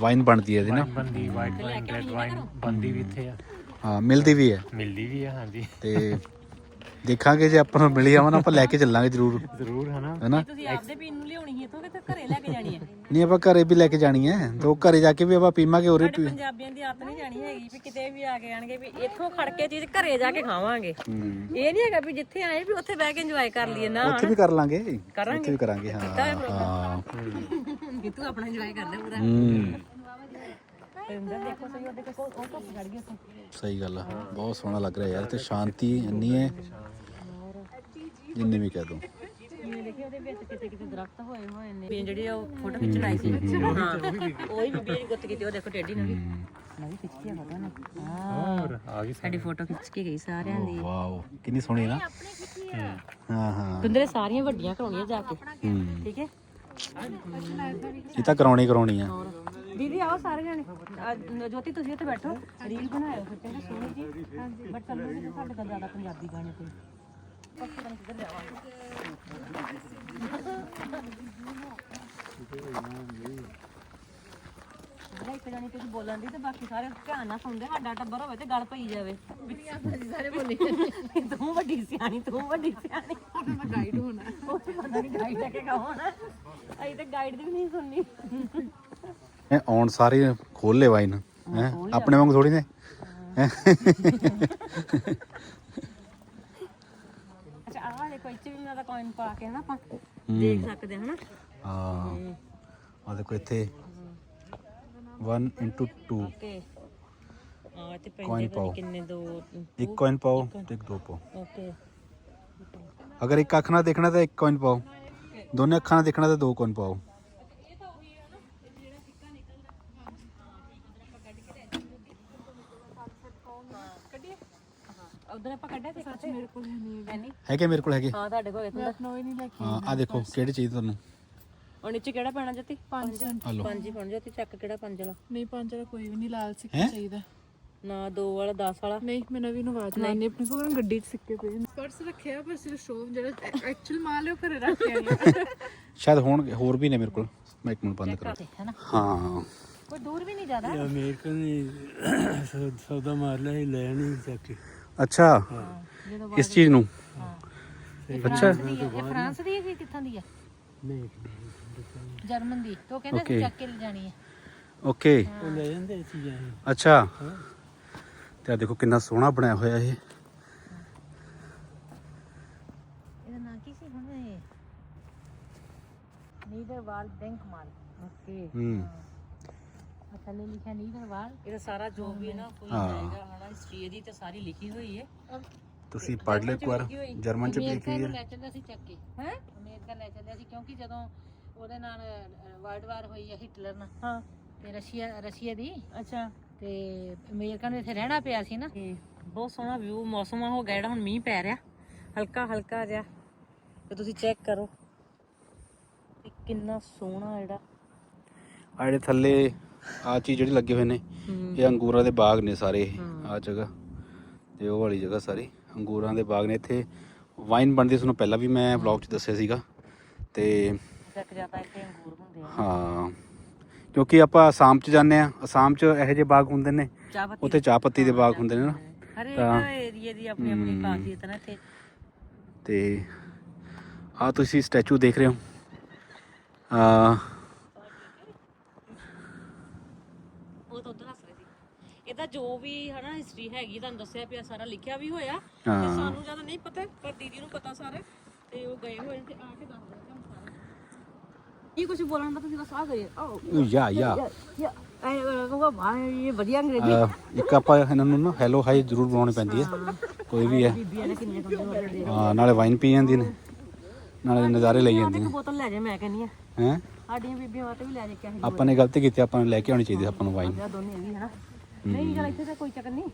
ਵਾਈਨ ਬਣਦੀ ਹੈ ਇਹਦੀ ਨਾ। ਬੰਦੀ ਵਾਈਟ ਵਾਈਨ ਰੈਡ ਵਾਈਨ ਬੰਦੀ ਵੀ ਇੱਥੇ ਆ। ਹਾਂ ਮਿਲਦੀ ਵੀ ਹੈ। ਮਿਲਦੀ ਵੀ ਆ ਹਾਂਜੀ। ਤੇ ਦੇਖਾਂਗੇ ਜੇ ਆਪਾਂ ਨੂੰ ਮਿਲੀ ਆਵਾਂ ਨਾ ਆਪਾਂ ਲੈ ਕੇ ਚੱਲਾਂਗੇ ਜ਼ਰੂਰ। ਜ਼ਰੂਰ ਹਨਾ? ਹੈਨਾ ਤੁਸੀਂ ਆਪਦੇ ਪੀਣ ਨੂੰ ਲਿਆਉਣੀ ਸੀ ਇੱਥੋਂ ਕਿ ਘਰੇ ਲੈ ਕੇ ਜਾਣੀ ਹੈ। ਨਹੀਂ ਆਪਾਂ ਘਰੇ ਵੀ ਲੈ ਕੇ ਜਾਣੀ ਹੈ। ਤੇ ਘਰੇ ਜਾ ਕੇ ਵੀ ਆਪਾਂ ਪੀਵਾਂਗੇ ਉਰੇ ਪੰਜਾਬੀਆਂ ਦੀ ਆਦਤ ਨਹੀਂ ਜਾਣੀ ਹੈਗੀ ਵੀ ਕਿਤੇ ਵੀ ਆ ਕੇ ਆਣਗੇ ਵੀ ਇੱਥੋਂ ਖੜ ਕੇ ਚੀਜ਼ ਘਰੇ ਜਾ ਕੇ ਖਾਵਾਂਗੇ। ਹੂੰ। ਇਹ ਨਹੀਂ ਹੈਗਾ ਵੀ ਜਿੱਥੇ ਆਏ ਵੀ ਉੱਥੇ ਬਹਿ ਕੇ ਇੰਜੋਏ ਕਰ ਲਈਏ ਨਾ ਉੱਥੇ ਵੀ ਕਰ ਲਾਂਗੇ। ਕਰਾਂਗੇ। ਉੱਥੇ ਵੀ ਕਰਾਂਗੇ ਹਾਂ ਹਾਂ। ਕਿ ਤੂੰ ਆਪਣਾ ਇੰਜੋਏ ਕਰ ਲੈ ਪੂਰਾ। ਹੂੰ। ਦੇਖੋ ਸਹੀ ਉਹ ਦੇਖੋ ਉਹ ਧੁੱਪ ਚੜ ਗਈ ਉੱਥੇ ਸਹੀ ਗੱਲ ਆ। ਬਹੁਤ ਸੋਹਣਾ ਲੱਗ ਰਿਹਾ ਯਾਰ ਤੇ ਸ਼ਾਂਤੀ ਇੰਨੀ ਹੈ ਜਿੰਨੇ ਵੀ ਕਹਿ ਦੋ। ਮੈਂ ਦੇਖਿਆ ਉਹਦੇ ਵਿੱਚ ਕਿਤੇ ਕਿਤੇ ਦਰਖਤ ਹੋਏ ਹੋਏ ਨੇ ਵੀ ਜਿਹੜੀ ਉਹ ਫੋਟੋ ਖਿੱਚਣ ਆਈ ਸੀ। ਹਾਂ ਉਹ ਹੀ। ਬੀਬੀ ਦੀ ਗੁੱਤ ਕੀਤੀ ਉਹ ਦੇਖੋ ਟੇਡੀ ਨਵੀਂ ਨਵੀਂ ਖਿੱਚੀ ਆ ਫੋਟੋ ਨੇ ਹਾਂ ਹੋਰ ਆ ਗਈ ਸਾਡੀ ਫੋਟੋ ਖਿੱਚ ਕੇ ਗਈ ਸਾਰਿਆਂ ਦੀ। ਵਾਓ ਕਿੰਨੀ ਸੋਹਣੀ ਨਾ। ਹਾਂ। ਹਾਂ ਤੁੰਦਰੇ ਸਾਰੀਆਂ ਵੱਡੀਆਂ ਕਰਾਉਣੀਆਂ ਜਾ ਕੇ। ਠੀਕ ਹੈ? ਇਹ ਤਾਂ ਕਰਾਉਣੀ ਕਰਾਉਣੀ ਆ। ਦੀਦੀ ਆਓ ਸਾਰੇ ਜਣੇ ਆ, ਜੋਤੀ ਤੁਸੀਂ ਇੱਥੇ ਬੈਠੋ। ਰੀਲ ਬਣਾਇਓ ਫਿਰ ਕਹਿੰਦੇ ਸੋਹਣੀ ਜੀ। ਬਟ ਚੱਲੋ ਸਾਡੇ ਤਾਂ ਜ਼ਿਆਦਾ ਪੰਜਾਬੀ ਗਾਣੇ ਤੇ ਪੱਕੇ ਤਾਂ ਕਿੱਧਰ ਜਾਵਾਂਗੇ ਜਿਹੜਾ ਇੱਕ ਜਾਨੀ ਕੁਝ ਬੋਲਣ ਦੀ ਤੇ ਬਾਕੀ ਸਾਰੇ ਧਿਆਨ ਨਾਲ ਸੁਣਦੇ ਸਾਡਾ ਟੱਬਰ ਹੋਵੇ ਤੇ ਗੱਲ ਪਈ ਜਾਵੇ। ਸਾਰੇ ਬੋਲੇ। ਤੂੰ ਵੱਡੀ ਸਿਆਣੀ ਤੂੰ ਵੱਡੀ ਸਿਆਣੀ। ਮੈਂ ਗਾਈਡ ਹੋਣਾ। ਉਹ ਤੇ ਪਤਾ ਨਹੀਂ ਗਾਈਡ ਲੈ ਕੇ ਕਹੋਣਾ ਅਸੀਂ ਤੇ ਗਾਈਡ ਦੀ ਵੀ ਨਹੀਂ ਸੁਣਨੀ। ਇਹ ਆਉਣ ਸਾਰੇ ਖੋਲ ਲੈ ਵਾਈਨ ਹੈ ਆਪਣੇ ਵਾਂਗ ਥੋੜੀ ਨੇ? ਅੱਛਾ ਆਹ ਦੇਖੋ ਇੱਥੇ ਵੀ ਮੈਂ ਦਾ ਕੋਇਨ ਪਾ ਕੇ ਹਨਾ ਆਪਾਂ ਦੇਖ ਸਕਦੇ ਹਾਂ ਹਨਾ। ਹਾਂ। ਆ ਦੇਖੋ ਇੱਥੇ। 1 into 2 ਓਕੇ ਹਾਂ ਤੇ Coin ਪੈਂਦੇ ਪਤਾ ਪਾਓ। ਨੀ ਕਿੰਨੇ ਦੋ ਇੱਕ ਕॉइन ਪਾਓ ਤੇ ਇੱਕ ਦੋ ਪਾਓ ਓਕੇ ਅਗਰ ਇੱਕ ਅੱਖ ਨਾਲ ਦੇਖਣਾ ਤਾਂ ਇੱਕ ਕॉइन ਪਾਓ ਦੋਨੇ ਅੱਖਾਂ ਨਾਲ ਦੇਖਣਾ ਤਾਂ ਦੋ ਕॉइन ਪਾਓ ਉਧਰ ਆਪਾਂ ਕੱਢਿਆ ਤੇ ਸੱਚ ਮੇਰੇ ਕੋਲ ਨਹੀਂ ਹੈਗੇ ਮੇਰੇ ਕੋਲ ਹੈਗੇ ਹਾਂ ਤੁਹਾਡੇ ਕੋਲ ਹੋਏ ਤਾਂ ਹਾਂ ਆ ਦੇਖੋ ਕਿਹੜੀ ਚੀਜ਼ ਤੁਹਾਨੂੰ ਉਹ ਨੀਚੇ ਕਿਹੜਾ ਪੈਣਾ ਜੱਤੀ? ਪੰਜ। ਲਓ। ਪੰਜ ਹੀ ਪਾਉਣ ਜੱਤੀ ਚੱਕ ਕਿਹੜਾ ਪੰਜ ਵਾਲਾ? ਨਹੀਂ ਪੰਜ ਵਾਲਾ ਕੋਈ ਵੀ ਨਹੀਂ ਲਾਲ ਸਿੱਕਾ ਚਾਹੀਦਾ। ਨਾ ਦੋ ਵਾਲਾ 10 ਵਾਲਾ। ਨਹੀਂ ਮੈਂ ਨਵੀਂ ਨੂੰ ਆਵਾਜ਼ ਮਾਰਨੀ ਆਪਣੇ ਕੋਲ ਗੱਡੀ 'ਚ ਸਿੱਕੇ ਪਏ ਨੇ। ਪਰਸ ਰੱਖਿਆ ਪਰ ਸਿਰਫ ਸ਼ੋਅ ਜਿਹੜਾ ਐਕਚੁਅਲ ਮਾਲ ਹੈ ਉਹ ਘਰੇ ਰੱਖ ਕੇ ਆਈ ਹਾਂ। ਸ਼ਾਇਦ ਹੋਣ ਹੋਰ ਵੀ ਨੇ ਮੇਰੇ ਕੋਲ। ਮੈਂ ਇੱਕ ਮਿੰਟ ਬੰਦ ਕਰਾਂ ਹੈ ਹਾਂ। ਕੋਈ ਦੂਰ ਵੀ ਨਹੀਂ ਜ਼ਿਆਦਾ? ਅਮਰੀਕਾ ਨੇ ਸੌ- ਸੌਦਾ ਮਾਰ ਲਿਆ ਸੀ ਲੈ ਨਹੀਂ ਚੱਕ ਅੱਛਾ। ਇਸ ਚੀਜ਼ ਨੂੰ? ਅੱਛਾ। ਹੈ ਇਹ ਫਰਾਂਸ ਦੀ ਹੈ ਕਿ ਕਿੱਥੋਂ ਦੀ ਹੈ? ਨਹੀਂ ਜਰਮਨ ਦੀ ਤੋਂ ਕਹਿੰਦੇ ਸੀ Okay. ਚੱਕ ਕੇ ਲੈ ਜਾਣੀ ਹੈ। ਓਕੇ ਉਹ ਲੈ ਜਾਂਦੇ ਇਹ ਚੀਜ਼ਾਂ ਇਹ। ਅੱਛਾ। ਤੇ ਆ ਦੇਖੋ ਕਿੰਨਾ ਸੋਹਣਾ ਬਣਿਆ ਹੋਇਆ ਇਹ। ਇਹਦਾ ਨਾਂ ਕੀ ਸੀ ਹੁਣ ਇਹ? ਨੀਦਰਵਾਲ ਬੈਂਕ ਮਾਲ ਓਕੇ ਹੂੰ। ਥੱਲੇ ਲਿਖਿਆ ਨੀਦਰਵਾਲ। ਇਹਦਾ ਸਾਰਾ ਜੋ ਵੀ ਹੈ ਨਾ ਕੋਈ ਹਾਂ। ਜਾਏਗਾ ਹਨਾ ਹਿਸਟਰੀ ਇਹਦੀ ਤੇ ਸਾਰੀ ਲਿਖੀ ਹੋਈ ਹੈ। ਤੁਸੀਂ ਪੜ੍ਹ ਲਿਓ ਇੱਕ ਵਾਰ ਜਰਮਨ ਚ ਵੀ ਅਮਰੀਕਾ ਲਿਖੀ ਨੂੰ ਹੈ ਲੈ ਚੱਲਿਆ ਸੀ ਚੱਕ ਕੇ। ਹੈ? ਅਮਰੀਕਾ ਲੈ ਚੱਲਿਆ ਸੀ ਕਿਉਂਕਿ ਜਦੋਂ ਉਹਦੇ ਨਾਲ ਵਰਲਡ ਵਾਰ ਹੋਈ ਹੈ ਹਿਟਲਰ ਨਾਲ। ਹਾਂ। ਤੇ ਰਸ਼ੀਆ ਰਸ਼ੀਆ ਦੀ। ਅੱਛਾ। ਤੇ ਅਮਰੀਕਾ ਨੂੰ ਇੱਥੇ ਰਹਿਣਾ ਪਿਆ ਸੀ ਨਾ। ਬਹੁਤ ਸੋਹਣਾ ਵਿਊ ਮੌਸਮ ਆ ਹੋ ਗਿਆ ਜਿਹੜਾ ਹੁਣ ਮੀਂਹ ਪੈ ਰਿਹਾ। ਹਲਕਾ ਹਲਕਾ ਜਿਹਾ। ਤੇ ਤੁਸੀਂ ਚੈੱਕ ਕਰੋ ਕਿ ਕਿੰਨਾ ਸੋਹਣਾ ਜਿਹੜਾ। ਆ ਜਿਹੜੇ ਥੱਲੇ ਆ ਚੀਜ਼ ਜਿਹੜੀ ਲੱਗੇ ਹੋਏ ਨੇ ਇਹ ਅੰਗੂਰਾਂ ਦੇ ਬਾਗ ਨੇ ਸਾਰੇ ਆ ਜਗ੍ਹਾ। ਤੇ ਉਹ ਵਾਲੀ ਜਗ੍ਹਾ ਸਾਰੀ ਅੰਗੂਰਾਂ ਦੇ ਬਾਗ ਨੇ। ਇੱਥੇ ਵਾਈਨ ਬਣਦੀ ਤੁਹਾਨੂੰ ਪਹਿਲਾਂ ਵੀ ਮੈਂ ਵਲੌਗ 'ਚ ਦੱਸਿਆ ਸੀਗਾ। ਤੇ ਚੱਕ ਜਾਂਦਾ ਇੱਥੇ ਅੰਗੂਰ ਹੁੰਦੇ ਆ। ਹਾਂ ਕਿਉਂਕਿ ਆਪਾਂ ਅਸਾਮ 'ਚ ਜਾਂਦੇ ਆ ਅਸਾਮ 'ਚ ਇਹੋ ਜਿਹੇ ਬਾਗ ਹੁੰਦੇ ਨੇ ਚਾਹ ਪੱਤੀ ਉੱਥੇ ਚਾਹ ਪੱਤੀ ਦੇ ਬਾਗ ਹੁੰਦੇ ਨੇ ਨਾ। ਹਰੇਕ ਤਾਂ- ਏਰੀਏ ਦੀ ਆਪਣੀ ਆਪਣੀ ਖਾਸੀਅਤ ਹੈ ਨਾ ਇੱਥੇ। ਤੇ ਆ ਤੁਸੀਂ ਸਟੈਚੂ ਦੇਖ ਰਹੇ ਹੋ। ਆ ਉਹ ਤਾਂ ਉਧਰ ਹੱਸ ਰਹੇ ਸੀ। ਇਹਦਾ ਜੋ ਵੀ ਹਨਾ ਹਿਸਟਰੀ ਹੈਗੀ ਤੁਹਾਨੂੰ ਦੱਸਿਆ ਪਿਆ ਸਾਰਾ ਲਿਖਿਆ ਵੀ ਹੋਇਆ। ਤੇ ਹਾਂ। ਸਾਨੂੰ ਜ਼ਿਆਦਾ ਨਹੀਂ ਪਤਾ ਪਰ ਦੀਦੀ ਨੂੰ ਪਤਾ ਸਾਰੇ। ਤੇ ਉਹ ਗਏ ਹੋਏ ਨੇ ਤੇ ਆ ਕੇ ਇਹ ਕੁਝ ਬੋਲਣ ਦਾ ਤੁਸੀਂ ਬਸ ਆ ਕਰੀਏ ਆਓ। ਯਾ ਯਾ। ਯਾ ਐ ਕਹੂਗਾ ਇਹ ਵਧੀਆ ਅੰਗਰੇਜ਼ੀ। ਇੱਕ ਆਪਾਂ ਇਹਨਾਂ ਨੂੰ ਨਾ ਹੈਲੋ ਹਾਈ ਜ਼ਰੂਰ ਬਣਾਉਣੀ ਪੈਂਦੀ ਹੈ। ਕੋਈ ਵੀ ਹੈ। ਬੀਬੀਆਂ ਨੇ ਹਾਂ ਨਾਲੇ ਵਾਈਨ ਪੀ ਜਾਂਦੀ ਨੇ। ਨਾਲੇ ਨਜ਼ਾਰੇ ਲਈ ਜਾਂਦੀ ਨੇ ਬੋਤਲ ਲੈ ਜਾ ਮੈਂ ਕਹਿੰਨੀ ਆ ਹੈ? ਸਾਡੀਆਂ ਬੀਬੀਆਂ ਵਾਸਤੇ ਵੀ ਲੈ ਜਾ ਕੇ ਆਹੀ ਆਪਾਂ ਨੇ ਗਲਤੀ ਕੀਤੀ ਆਪਾਂ ਨੂੰ ਲੈ ਕੇ ਆਉਣੀ ਚਾਹੀਦੀ ਸੀ ਆਪਾਂ ਨੂੰ ਵਾਈਨ ਆ ਦੋਨੇ ਇਹ ਵੀ ਹਨਾ ਨਹੀਂ ਚਲ ਇੱਥੇ ਤਾਂ ਕੋਈ ਚੱਕਰ ਨਹੀਂ।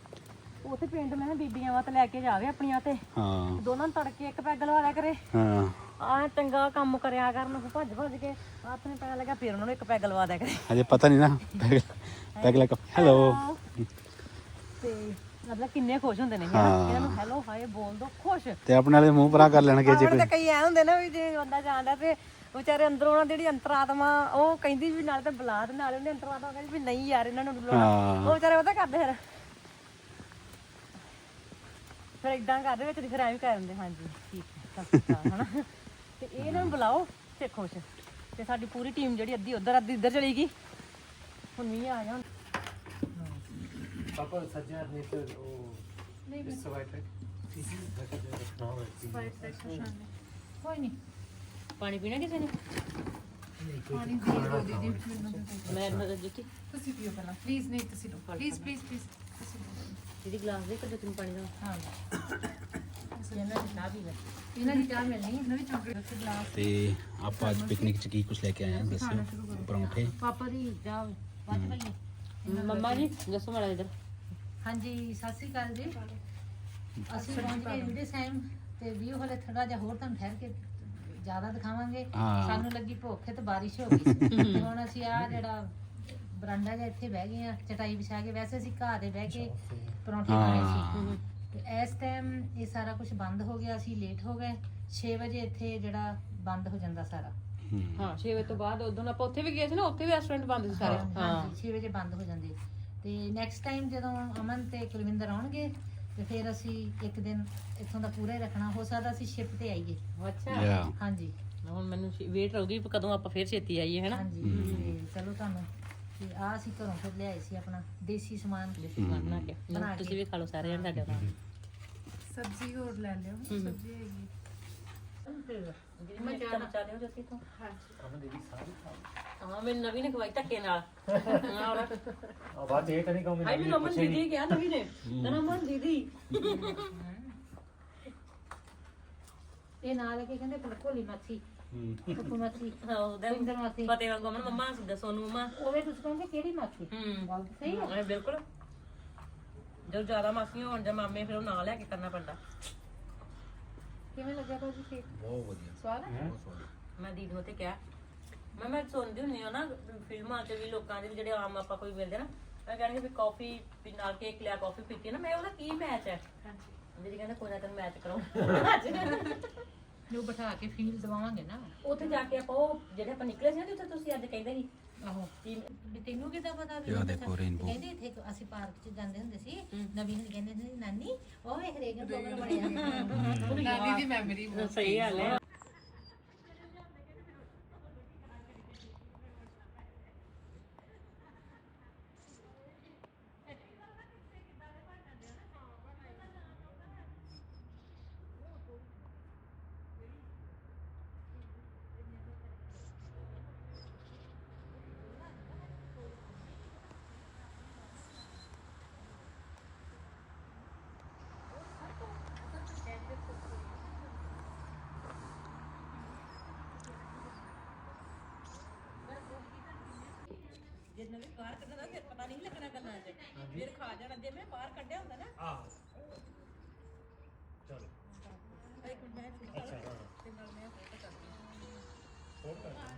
ਉੱਥੇ ਪਿੰਡ ਮੈਂ ਕਿਹਾ ਬੀਬੀਆਂ ਵਾਸਤੇ ਲੈ ਕੇ ਜਾਵੇ ਆਪਣੀਆਂ ਤੇ। ਹਾਂ। ਦੋਨਾਂ ਨੂੰ ਤੜਕੇ ਇੱਕ ਪੈਗ ਲਵਾ ਲਿਆ ਕਰੇ। ਹਾਂ। ਆ ਚੰਗਾ ਕੰਮ ਕਰਿਆ ਕਰਨ ਭੱਜ ਭੱਜ ਕੇ ਹੱਥ ਨੇ ਪੈ ਲੱਗਾ ਫਿਰ ਉਹਨਾਂ ਨੂੰ ਇੱਕ ਪੈਗ ਲਵਾ ਦਿਆ ਕਰੇ। ਹਜੇ ਪਤਾ ਨਹੀਂ ਨਾ ਪੈਗ ਲੈ ਕੇ ਹੈਲੋ ਤੇ ਮਤਲਬ ਕਿੰਨੇ ਖੁਸ਼ ਹੁੰਦੇ ਨੇ ਹਨਾ? ਹਾਂ। ਇਹਨਾਂ ਨੂੰ ਹੈਲੋ ਹਾਏ ਬੋਲ ਦੋ ਖੁਸ਼। ਤੇ ਆਪਣੇ ਵਾਲੇ ਮੂੰਹ ਪਰਾਂ ਕਰ ਲੈਣਗੇ ਜੇ ਆਪਣੇ ਕੋਈ ਤਾਂ ਕਈ। ਐ ਹੁੰਦੇ ਨਾ ਵੀ ਜੇ ਬੰਦਾ ਜਾਂਦਾ ਤੇ ਵਿਚਾਰੇ ਅੰਦਰੋਂ ਉਹਨਾਂ ਦੀ ਜਿਹੜੀ ਅੰਤਰਾਤਮਾ ਉਹ ਕਹਿੰਦੀ ਵੀ ਨਾਲ ਤੇ ਬੁਲਾ ਤੇ ਨਾਲ ਉਹਨੇ ਅੰਤਰਾਤਮਾ ਕਹਿੰਦੀ ਵੀ ਨਹੀਂ ਯਾਰ ਇਹਨਾਂ ਨੂੰ ਨੀ ਬੁਲਾਉਣਾ। ਹਾਂ। ਉਹ ਵਿਚਾਰੇ ਪਤਾ ਕਰਦੇ ਫਿਰ। ਫਿਰ ਇਦਾਂ ਕਰਦੇ ਵਿੱਚ ਦੀ ਫਿਰ ਐਵੇਂ ਕਰ ਦਿੰਦੇ ਹਾਂਜੀ ਠੀਕ ਹੈ ਸਤਿ ਸ਼੍ਰੀ ਅਕਾਲ ਹਨਾ। ਤੇ ਇਹ ਇਹਨਾਂ ਨੂੰ ਬੁਲਾਓ ਤੇ ਖੁਸ਼। ਤੇ ਸਾਡੀ ਪੂਰੀ ਟੀਮ ਜਿਹੜੀ ਅੱਧੀ ਉਧਰ ਅੱਧੀ ਇੱਧਰ ਚਲੀ ਗਈ। ਹੁਣ ਮੀਂਹ ਆ ਜਾਣ ਪਾਪਾ ਸੱਜਣਾ ਨਹੀਂ ਤੇ ਉਹ ਇਸ ਵਾਈਟ ਕੋਈ ਨਹੀਂ। ਪਾਣੀ ਪੀਣਾ ਕਿਸੇ ਨੇ? ਪਾਣੀ ਦੇ ਦਿਓ ਦੀਦੀ ਮੈਨੂੰ ਮੈਂ ਮੈਂ ਜਿੱਤੀ ਤੁਸੀਂ ਪੀਓ ਪਹਿਲਾਂ। ਪਲੀਜ਼ ਨਹੀਂ ਤੁਸੀਂ ਲੋ ਪਲੀਜ਼ ਪਲੀਜ਼ ਪਲੀਜ਼ ਦੀਦੀ ਗਲਾਸ ਦੇ ਕੱਢੋ ਤੁਸੀਂ ਪਾਣੀ ਦਾ ਹਾਂ। ਇਹਨਾਂ ਦੀ ਚਾਹ ਵੀ ਲੈ। ਇਹਨਾਂ ਦੀ ਚਾਹ ਮਿਲਣੀ ਹੈ ਨਵੀਂ ਚੌਂਕੜੀ ਦਾ ਗਲਾਸ। ਤੇ ਆਪਾਂ ਅੱਜ ਪਿਕਨਿਕ 'ਚ ਕੀ ਕੁਝ ਲੈ ਕੇ ਆਏ ਆ ਦੱਸਿਓ। ਪਰੌਂਠੇ। ਪਾਪਾ ਦੀ ਚਾਹ ਵੱਧ ਪਈ ਮੰਮਾ ਜੀ ਦੱਸੋ ਮਾੜਾ ਇਧਰ ਹਾਂਜੀ ਸਤਿ ਸ੍ਰੀ ਅਕਾਲ ਜੀ। ਅਸੀਂ ਪਹੁੰਚ ਗਏ ਵੀਡੀਓ ਸੈਮ ਤੇ ਵੀਊ ਹਲੇ ਥੋੜਾ ਜਿਹਾ ਹੋਰ ਤੁਹਾਨੂੰ ਠਹਿਰ ਕੇ ਜ਼ਿਆਦਾ ਦਿਖਾਵਾਂਗੇ। ਹਾਂ। ਸਾਨੂੰ ਲੱਗੀ ਭੁੱਖ ਤੇ ਬਾਰਿਸ਼ ਹੋ ਗਈ ਹੁਣ ਅਸੀਂ ਆ ਜਿਹੜਾ ਬਰਾਂਡਾ ਜਿਹਾ ਇੱਥੇ ਬਹਿ ਗਏ ਆ ਚਟਾਈ ਵਿਛਾ ਕੇ ਵੈਸੇ ਅਸੀਂ ਘਾਹ ਤੇ ਬਹਿ ਕੇ ਪਰੌਂਠੇ ਖਾਣੇ ਸੀ ਤੇ ਇਸ ਟਾਈਮ ਇਹ ਸਾਰਾ ਕੁਝ ਬੰਦ ਹੋ ਗਿਆ ਅਸੀਂ ਲੇਟ ਹੋ ਗਏ। 6 ਵਜੇ ਇੱਥੇ ਜਿਹੜਾ ਬੰਦ ਹੋ ਜਾਂਦਾ ਸਾਰਾ। ਹਾਂ। 6 ਵਜੇ ਤੋਂ ਬਾਅਦ ਉਦੋਂ ਆਪਾਂ ਉੱਥੇ ਵੀ ਗਏ ਸੀ ਨਾ ਉੱਥੇ ਵੀ ਰੈਸਟੋਰੈਂਟ ਬੰਦ ਸੀ ਸਾਰੇ। ਹਾਂ ਹਾਂਜੀ 6 ਵਜੇ ਬੰਦ ਹੋ ਜਾਂਦੇ। ਤੇ ਨੈਕਸਟ ਟਾਈਮ ਜਦੋਂ ਅਮਨ ਤੇ ਕੁਲਵਿੰਦਰ ਆਉਣਗੇ ਤੇ ਫਿਰ ਅਸੀਂ ਇੱਕ ਦਿਨ ਇੱਥੋਂ ਦਾ ਪੂਰਾ ਹੀ ਰੱਖਣਾ। ਹੋ ਸਕਦਾ ਅਸੀਂ ਸ਼ਿਪ ਤੇ ਆਈਏ। ਅੱਛਾ। ਹਾਂਜੀ। ਹੁਣ ਮੈਨੂੰ ਵੇਟ ਰਹੂਗੀ ਵੀ ਕਦੋਂ ਆਪਾਂ ਫੇਰ ਛੇਤੀ ਆਈਏ ਹੈਨਾ ਹਾਂਜੀ ਤੇ ਚਲੋ ਤੁਹਾਨੂੰ ਤੇ ਆ ਅਸੀਂ ਘਰੋਂ ਫਿਰ ਲਿਆਏ ਸੀ ਆਪਣਾ ਦੇਸੀ ਸਮਾਨ। ਦੇਸੀ ਖਾਣਾ ਬਣਾ ਕੇ। ਬਣਾ ਤੁਸੀਂ ਵੀ ਖਾ ਲਓ ਸਾਰੇ ਜਣ ਸਾਡੇ ਨਾਲ। ਸਬਜ਼ੀ ਹੋਰ ਲੈ ਲਿਓ ਸਬਜ਼ੀ ਹੈਗੀ। ਮੈਂ ਚਮਚਾ ਲਿਓ ਜੱਸੀ ਤੋਂ। ਹਾਂ ਮੈਨੂੰ ਨਵੀਂ ਨੇ ਖਵਾਈ ਧੱਕੇ ਨਾਲ। ਹਾਂ ਔਰ ਆ ਬਾਤ ਇਹ ਤਾਂ ਨਹੀਂ ਕਹੂੰਗੀ ਹਾਈ ਮੈਨੂੰ ਅਮਨ ਦੀਦੀ ਕਿਹਾ ਨਵੀਂ ਨੇ। ਕਹਿੰਦਾ ਅਮਨ ਦੀਦੀ। ਇਹ ਨਾਲ ਕੇ ਕਹਿੰਦੇ ਕੋਲੀ ਮੱਛੀ। ਕੁੱਕੂ ਮੱਛੀ ਹਾਂ ਉਹਦਾ ਸੁੰਦਰ ਮੱਛੀ ਪਤੇ ਵਾਂਗੂ ਅਮਨ ਮੰਮਾ ਦੱਸੋ ਨੂੰ ਮੰਮਾ। ਉਹਦੇ ਤੁਸੀਂ ਕਹਿੰਦੇ ਕਿਹੜੀ ਮੱਛੀ ਹੂੰ। ਗੱਲ ਸਹੀ ਹੈ ਹਾਂ ਬਿਲਕੁਲ। ਜਦੋਂ ਜ਼ਿਆਦਾ ਮਾਸੀਆਂ ਹੋਣ ਜਾਂ ਮਾਮੇ ਫਿਰ ਉਹ ਨਾਂ ਲੈ ਕੇ ਕਰਨਾ ਪੈਂਦਾ। ਕਿਵੇਂ ਲੱਗਿਆ ਭਾਜੀ ਕੇਕ ਬਹੁਤ ਵਧੀਆ। ਸਵਾਦ ਹੈ ਬਹੁਤ ਸਵਾਦ। ਮੈਂ ਦੀਦੀ ਨੂੰ ਤੇ ਕਿਹਾ ਮੈਂ ਮੈਂ ਸੁਣਦੀ ਹੁੰਦੀ ਹਾਂ ਨਾ ਫਿਲਮਾਂ 'ਚ ਵੀ ਲੋਕਾਂ ਦੇ ਵੀ ਜਿਹੜੇ ਆਮ ਆਪਾਂ ਕੋਈ ਮਿਲਦੇ ਨਾ ਮੈਂ ਕਹਿੰਦੀ ਵੀ ਕਾਫੀ ਵੀ ਨਾਲ ਕੇਕ ਲਿਆ ਕਾਫੀ ਪੀਤੀ ਨਾ ਮੈਂ ਉਹਦਾ ਕੀ ਮੈਚ ਹੈ? ਦੀਦੀ ਕਹਿੰਦੇ ਕੋਈ ਨਾ ਤੈਨੂੰ ਮੈਚ ਕਰਾਉਂ ਜੋ ਬਿਠਾ ਕੇ ਫੀਲ ਦਵਾਵਾਂਗੇ ਨਾ। ਉੱਥੇ ਜਾ ਕੇ ਆਪਾਂ ਉਹ ਜਿਹੜੇ ਆਪਾਂ ਨਿਕਲੇ ਸੀ ਨਾ ਜਿੱਥੇ ਤੁਸੀਂ ਅੱਜ ਕਹਿੰਦੇ ਸੀ। ਆਹੋ। ਕਿ ਵੀ ਤੈਨੂੰ ਕਿਦਾਂ ਪਤਾ ਵੀ ਇਹ ਦੇਖੋ। ਕਹਿੰਦੇ ਇੱਥੇ ਅਸੀਂ ਪਾਰਕ 'ਚ ਜਾਂਦੇ ਹੁੰਦੇ ਸੀ ਨਵੀਨ ਕਹਿੰਦੇ ਨੇ ਨਾਨੀ ਉਹ ਵੇਖ ਰੇਗਨ ਬੋਗਰ ਬਣਿਆ। ਨਾਨੀ ਦੀ ਮੈਮਰੀ ਬਹੁਤ ਸਹੀ ਗੱਲ ਹੈ। ਜੇ ਨਵੇਂ ਬਾਹਰ ਕੱਢਣਾ ਫਿਰ ਪਤਾ ਨਹੀਂ ਲੱਗਣਾ ਗੱਲਾਂ 'ਚ। ਫਿਰ ਖਾ ਜਾਣਾ ਜੇ ਮੈਂ ਬਾਹਰ ਕੱਢਿਆ ਹੁੰਦਾ ਨਾ। ਆਹ। ਚਲੋ। ਇੱਕ ਮਿੰਟ ਮੈਂ ਅੱਛਾ ਹਾਂ। ਤੇ ਨਾਲ ਮੈਂ ਫੋਟੋ ਕਰਦੀ ਹਾਂ। ਹੋਰ ਕਰ ਬੜੇ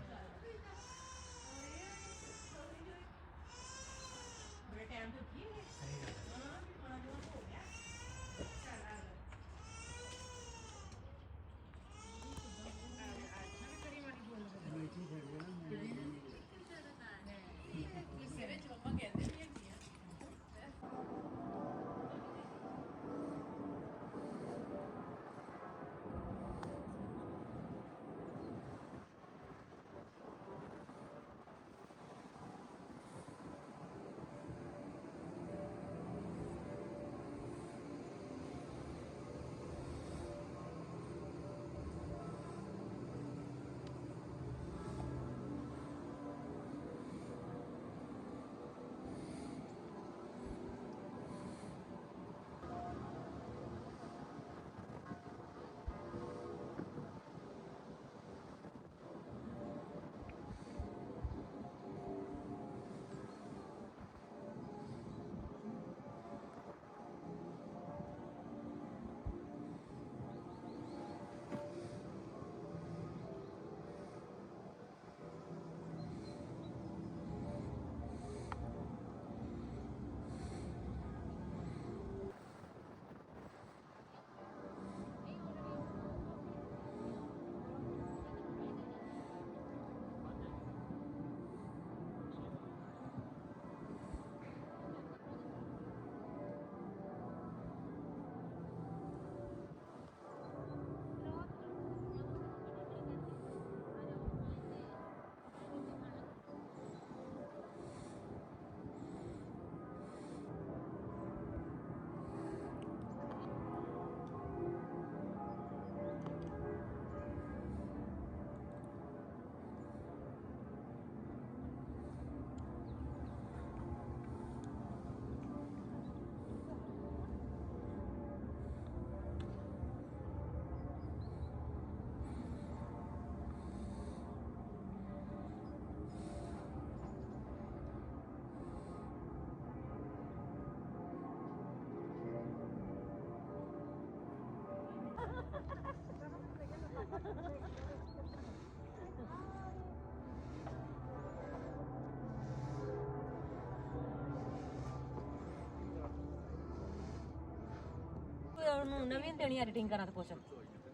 ਉਹਨੂੰ ਨਵੀਂ ਦੇਣੀ ਐਡੀਟਿੰਗ ਕਰਾਂ ਤਾਂ ਕੁਛ।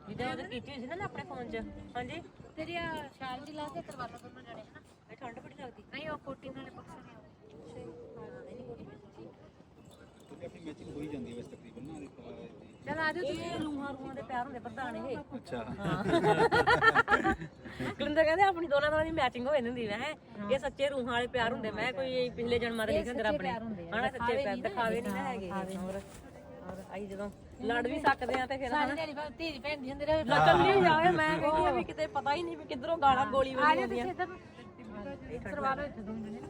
ਜਿੱਦਾਂ ਉਹਦੇ ਕੀਤੀ ਹੋਈ ਸੀ ਨਾ ਮੈਂ ਆਪਣੇ ਫੋਨ 'ਚ। ਹਾਂਜੀ? ਤੇਰੀ ਆ ਸ਼ਾਲ ਜੀ ਲਾ ਕੇ ਕਰਵਾ ਲਓ ਦੋਨੋਂ ਜਣੇ ਹਨਾ ਇਹ ਠੰਡ ਬੜੀ ਲੱਗਦੀ। ਨਹੀਂ ਉਹ ਕੋਟੀ ਨਾਲੇ ਪਕਸ ਨਹੀਂ ਕਿਉਂਕਿ ਆਪਣੀ ਮੈਚਿੰਗ ਹੋਈ ਜਾਂਦੀ ਹੈ ਵੈਸੇ ਤਕਰੀਬਨ ਨਾ ਚਲ ਆ ਜਾਓ ਇਹ ਲੂਹਾਂ ਰੂਹਾਂ ਦੇ ਪਿਆਰ ਹੁੰਦੇ ਪ੍ਰਧਾਨ ਇਹ। ਅੱਛਾ। ਕਲਿੰਦਰ ਕਹਿੰਦੇ ਆਪਣੀ ਦੋਨਾਂ ਦੋਨਾਂ ਦੀ ਮੈਚਿੰਗ ਹੋ ਜਾਂਦੀ ਹੁੰਦੀ ਹੈ ਇਹ ਸੱਚੇ ਰੂਹਾਂ ਵਾਲੇ ਪਿਆਰ ਹੁੰਦੇ। ਮੈਂ ਕੋਈ ਪਿਛਲੇ ਜਨਮਾਂ ਦੇ ਲਿਖੇ ਹੁੰਦੇ ਰੱਬ ਨੇ। ਹਨਾ ਸੱਚੇ ਪਿਆਰ ਦਿਖਾਵੇ ਨਹੀਂ ਨਾ ਹੈਗੇ। ਹੋਰ ਹੋਰ ਆਈ ਜਦੋਂ ਲੜ ਵੀ ਸਕਦੇ ਆ ਤੇ ਫਿਰ ਹਨਾ। ਤੇਰੀ ਧੀ ਦੀ ਭੈਣ ਦੀ ਹੁੰਦੀ ਰਹੇ। ਨਕਲ ਨਹੀਂ ਜਾਵੇ ਮੈਂ ਕਹਿੰਦੀ ਆ ਵੀ ਕਿਤੇ ਪਤਾ ਹੀ ਨਹੀਂ ਵੀ ਕਿੱਧਰੋਂ ਗਾਲਾਂ ਗੋਲੀ ਆ ਵਾਲੀ ਜਾ ਹੁੰਦੀਆਂ ਤੁਸੀਂ ਇੱਧਰ। ਕਰਵਾ ਲਓ ਇੱਥੇ ਦੋਨੋਂ ਜਣੇ